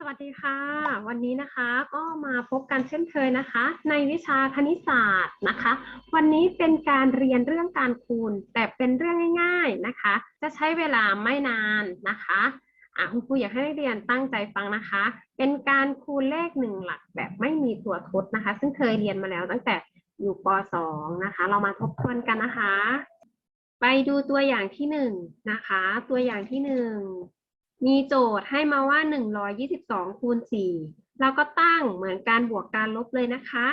สวัสดีค่ะ วันนี้นะคะก็มาพบกันเช่นเคยนะคะ ในวิชาคณิตศาสตร์นะคะ วันนี้เป็นการเรียนเรื่องการคูณ แต่เป็นเรื่องง่าย ๆนะคะ จะใช้เวลาไม่นานนะคะอะคุณครูอยากให้นักเรียนตั้งใจฟังนะคะ เป็นการคูณเลขหนึ่งหลักแบบไม่มีตัวทดนะคะ ซึ่งเคยเรียนมาแล้วตั้งแต่อยู่ป .2 นะคะ เรามาทบทวนกันนะคะ ไปดูตัวอย่างที่หนึ่งนะคะ ตัวอย่างที่หนึ่ง มีโจทย์ให้มาว่า 122 คูณ 4 เราก็ตั้งเหมือนการบวกการลบเลยนะคะ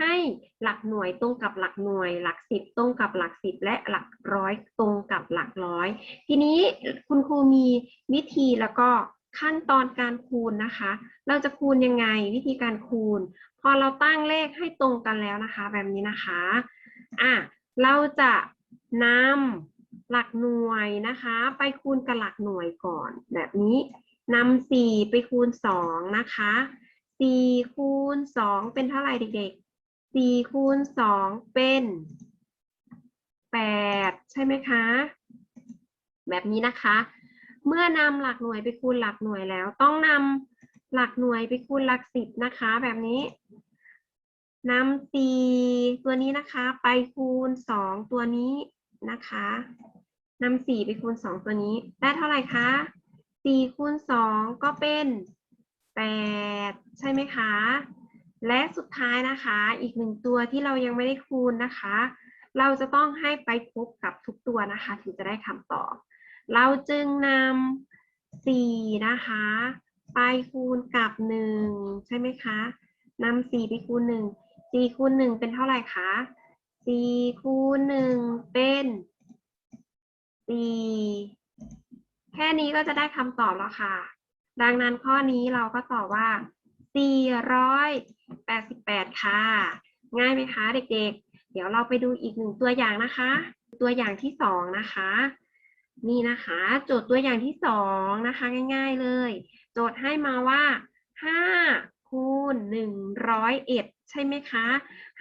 ให้หลักหน่วยตรงกับหลักหน่วย หลักสิบตรงกับหลักสิบและหลักร้อยตรงกับหลักร้อย ทีนี้คุณครูมีวิธีแล้วก็ขั้นตอนการคูณนะคะ เราจะคูณยังไงวิธีการคูณ พอเราตั้งเลขให้ตรงกันแล้วนะคะ แบบนี้นะคะ อะ เราจะนำ หลักหน่วยนะคะ ไปคูณกับหลักหน่วยก่อน แบบนี้นำสี่ไปคูณสองนะคะสี่คูณสองเป็นเท่าไหร่เด็กๆสี่คูณสองเป็นแปดใช่ไหมคะ แบบนี้นะคะ เมื่อนำหลักหน่วยไปคูณหลักหน่วยแล้ว ต้องนำหลักหน่วยไปคูณหลักสิบนะคะ แบบนี้นำสี่ตัวนี้นะคะ ไปคูณสองตัวนี้นะคะ นำสี่ไปคูณสองตัวนี้ ได้เท่าไหร่คะสี่คูณสองก็เป็นแปดใช่ไหมคะ และสุดท้ายนะคะ อีกหนึ่งตัวที่เรายังไม่ได้คูณนะคะ เราจะต้องให้ไปพบกับทุกตัวนะคะ ถึงจะได้คำตอบ เราจึงนำสี่นะคะ ไปคูณกับหนึ่งใช่ไหมคะนำสี่ไปคูณหนึ่งสี่คูณหนึ่งเป็นเท่าไหร่คะสี่คูณหนึ่งเป็น สี่ แค่นี้ก็จะได้คำตอบแล้วค่ะ ดังนั้นข้อนี้เราก็ตอบว่าสี่ร้อยแปดสิบแปดค่ะ ง่ายไหมคะเด็กๆ เดี๋ยวเราไปดูอีกหนึ่งตัวอย่างนะคะ ตัวอย่างที่สองนะคะ นี่นะคะ โจทย์ตัวอย่างที่สองนะคะ ง่าย ๆเลย โจทย์ให้มาว่าห้าคูณหนึ่งร้อยเอ็ดใช่ไหมคะ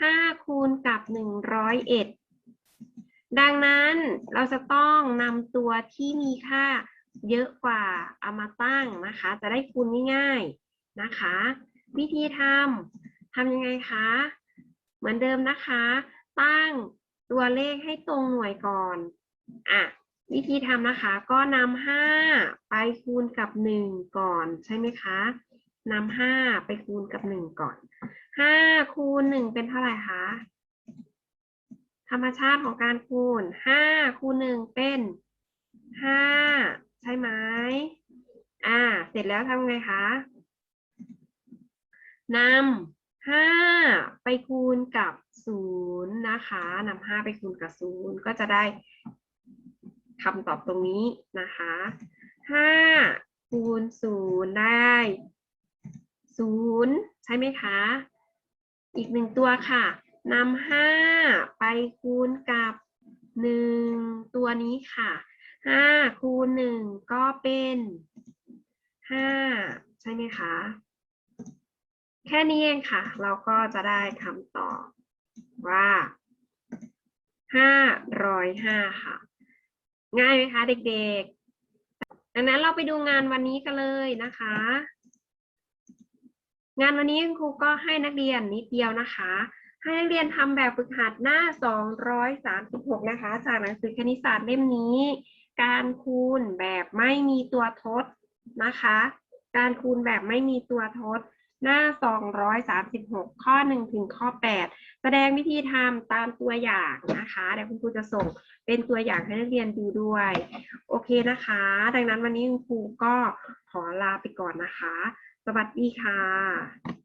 ห้าคูณกับหนึ่งร้อยเอ็ ดังนั้นเราจะต้องนำตัวที่มีค่าเยอะกว่าเอามาตั้งนะคะ จะได้คูณง่ายๆนะคะ วิธีทำทำยังไงคะ เหมือนเดิมนะคะ ตั้งตัวเลขให้ตรงหน่วยก่อนอะวิธีทำนะคะก็นำห้าไปคูณกับหนึ่งก่อนใช่ไหมคะนำห้าไปคูณกับหนึ่งก่อนห้าคูณหนึ่งเป็นเท่าไหร่คะ ธรรมชาติของการคูณห้าคูณหนึ่งเป็นห้าใช่ไหมอ่า เสร็จแล้วทำไงคะนำห้าไปคูณกับศูนย์นะคะนำห้าไปคูณกับศูนย์ก็จะได้คำตอบตรงนี้นะคะห้าคูณศูนย์ได้ศูนย์ใช่ไหมคะ อีกหนึ่งตัวค่ะ นำห้าไปคูณกับหนึ่งตัวนี้ค่ะห้าคูณหนึ่งก็เป็นห้าใช่ไหมคะ แค่นี้เองค่ะ เราก็จะได้คำตอบว่าห้าร้อยห้าค่ะ ง่ายไหมคะเด็กๆดังนั้นเราไปดูงานวันนี้กันเลยนะคะ งานวันนี้คุณครูก็ให้นักเรียนนิดเดียวนะคะ ให้นักเรียนทำแบบฝึกหัดหน้า 236 นะคะ จากหนังสือคณิตศาสตร์เล่มนี้ การคูณแบบไม่มีตัวทดนะคะ การคูณแบบไม่มีตัวทด หน้า 236 ข้อ 1 ถึงข้อ 8 แสดงวิธีทำตามตัวอย่างนะคะเดี๋ยวคุณครูจะส่งเป็นตัวอย่างให้นักเรียนดูด้วย โอเคนะคะ ดังนั้นวันนี้คุณครูก็ขอลาไปก่อนนะคะ สวัสดีค่ะ